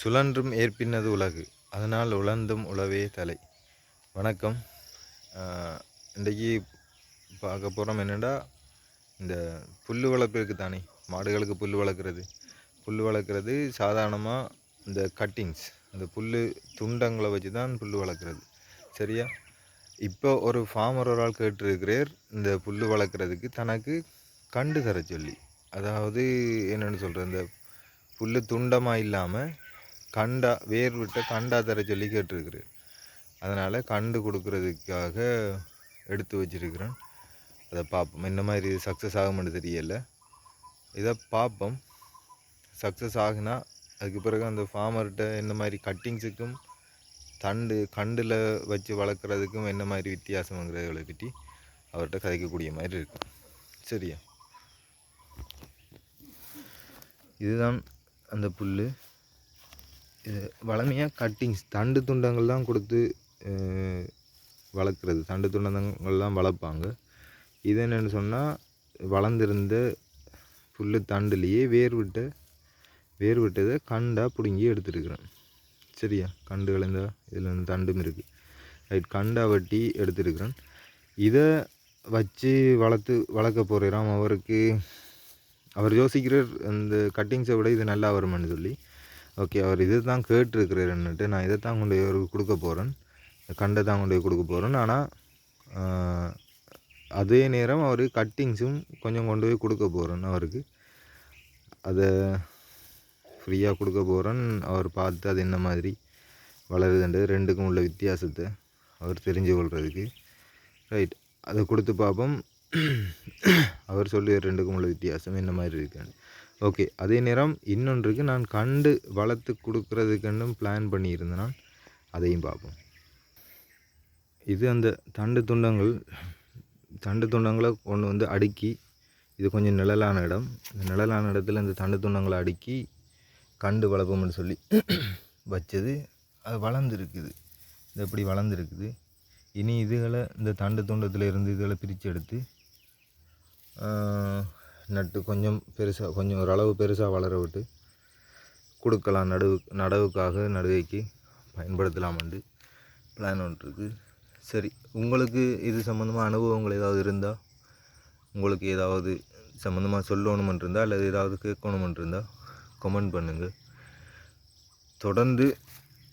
சுழன்றும் ஏற்பின்னது உலகு. அதனால் உழந்தும் உழவே தலை. வணக்கம். இன்றைக்கி பார்க்க போகிறோம் என்னென்னா இந்த புல் வளர்ப்பு தானே? மாடுகளுக்கு புல் வளர்க்குறது. புல் வளர்க்குறது சாதாரணமாக இந்த கட்டிங்ஸ் அந்த புல் துண்டங்களை வச்சு தான் புல் வளர்க்குறது. சரியா? இப்போ ஒரு ஃபார்மர் ஒரு ஆள் கேட்டிருக்கிறார் இந்த புல் வளர்க்குறதுக்கு தனக்கு கண்டு தர சொல்லி. அதாவது என்னென்னு சொல்கிறது இந்த புல் துண்டமாக இல்லாமல் கண்டா வேர் விட்ட கண்டா தர சொல்லி கேட்டிருக்கிறார். அதனால் கண்டு கொடுக்குறதுக்காக எடுத்து வச்சிருக்கிறேன். அதை பார்ப்போம். என்ன மாதிரி சக்ஸஸ் ஆகும்னு தெரியலை. இதை பார்ப்போம். சக்ஸஸ் ஆகுனா அதுக்கு பிறகு அந்த ஃபார்மர்கிட்ட என்ன மாதிரி கட்டிங்ஸுக்கும் தண்டு கண்டில் வச்சு வளர்க்குறதுக்கும் என்ன மாதிரி வித்தியாசங்கிறதை பற்றி அவர்கிட்ட கதைக்கக்கூடிய மாதிரி இருக்கும். சரியா? இதுதான் அந்த புல் வளமையாக கட்டிங்ஸ் தண்டு துண்டங்கள் தான் கொடுத்து வளர்க்குறது. தண்டு துண்டங்கள்லாம் வளர்ப்பாங்க. இது என்னென்னு சொன்னால் வளர்ந்துருந்த புல் தண்டுலேயே வேர் விட்ட வேர் விட்டதை கண்டாக பிடுங்கி எடுத்துருக்குறேன். சரியா? கண்டு கலந்தா இதில் வந்து தண்டும் இருக்குது ரைட் கண்டா வெட்டி எடுத்துருக்குறேன். இதை வச்சு வளர்த்து வளர்க்க போகிறாராம் அவருக்கு அவர் யோசிக்கிறார் அந்த கட்டிங்ஸை விட இது நல்லா வருமான்னு சொல்லி. ஓகே அவர் இது தான் கேட்டிருக்கிறாருன்னுட்டு நான் இதை தான் கொண்டு இவருக்கு அவருக்கு கொடுக்க போகிறேன் கண்டை தான் கொண்டு போய் கொடுக்க போகிறேன் ஆனால் அதே நேரம் அவர் கட்டிங்ஸும் கொஞ்சம் கொண்டு போய் கொடுக்க போகிறேன் அவருக்கு. அதை ஃப்ரீயாக கொடுக்க போகிறேன் அவர் பார்த்து அது என்ன மாதிரி வளருதுன்றது ரெண்டுக்கும் உள்ள வித்தியாசத்தை அவர் தெரிஞ்சு கொள்கிறதுக்கு ரைட் அதை கொடுத்து பார்ப்போம். அவர் சொல்லி ரெண்டுக்கும் உள்ள வித்தியாசம் என்ன மாதிரி இருக்குன்னு. ஓகே அதே நேரம் இன்னொன்றுக்கு நான் கண்டு வளர்த்து கொடுக்கறதுக்குன்னும் பிளான் பண்ணியிருந்தேன் நான் அதையும் பார்ப்போம். இது அந்த தண்டு துண்டங்கள் தண்டு துண்டங்களை கொண்டு வந்து அடுக்கி இது கொஞ்சம் நிழலான இடம். இந்த நிழலான இடத்துல இந்த தண்டு துண்டங்களை அடுக்கி கண்டு வளர்ப்போம்னு சொல்லி வச்சது. அது வளர்ந்துருக்குது. இது எப்படி வளர்ந்துருக்குது? இனி இதுகளை இந்த தண்டு துண்டத்தில் இருந்து இதுகளை பிரித்து எடுத்து நட்டு கொஞ்சம் பெருசாக கொஞ்சம் ஓரளவு பெருசாக வளர விட்டு கொடுக்கலாம். நடவு நடவுக்காக நடுவைக்கு பயன்படுத்தலாமண்டு பிளான் ஒன்று இருக்குது சரி உங்களுக்கு இது சம்மந்தமாக அனுபவங்கள் ஏதாவது இருந்தால் உங்களுக்கு ஏதாவது சம்மந்தமாக சொல்லணுமென்று இருந்தால் அல்லது ஏதாவது கேட்கணுமென்று இருந்தால் கமெண்ட் பண்ணுங்கள் தொடர்ந்து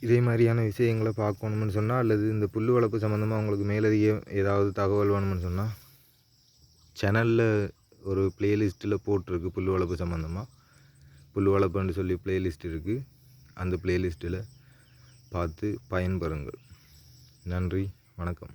இதே மாதிரியான விஷயங்களை பார்க்கணும்னு சொன்னால் அல்லது இந்த புல் வளர்ப்பு சம்மந்தமாக உங்களுக்கு மேலதிக ஏதாவது தகவல் வேணும்னு சொன்னால் சேனலில் ஒரு பிளேலிஸ்ட்டில் போட்டிருக்கு புல் வளர்ப்பு சம்மந்தமாக புல் வளர்ப்புன்னு சொல்லி பிளேலிஸ்ட் இருக்குது அந்த பிளேலிஸ்ட்டில் பார்த்து பயன்பெறுங்கள். நன்றி வணக்கம்.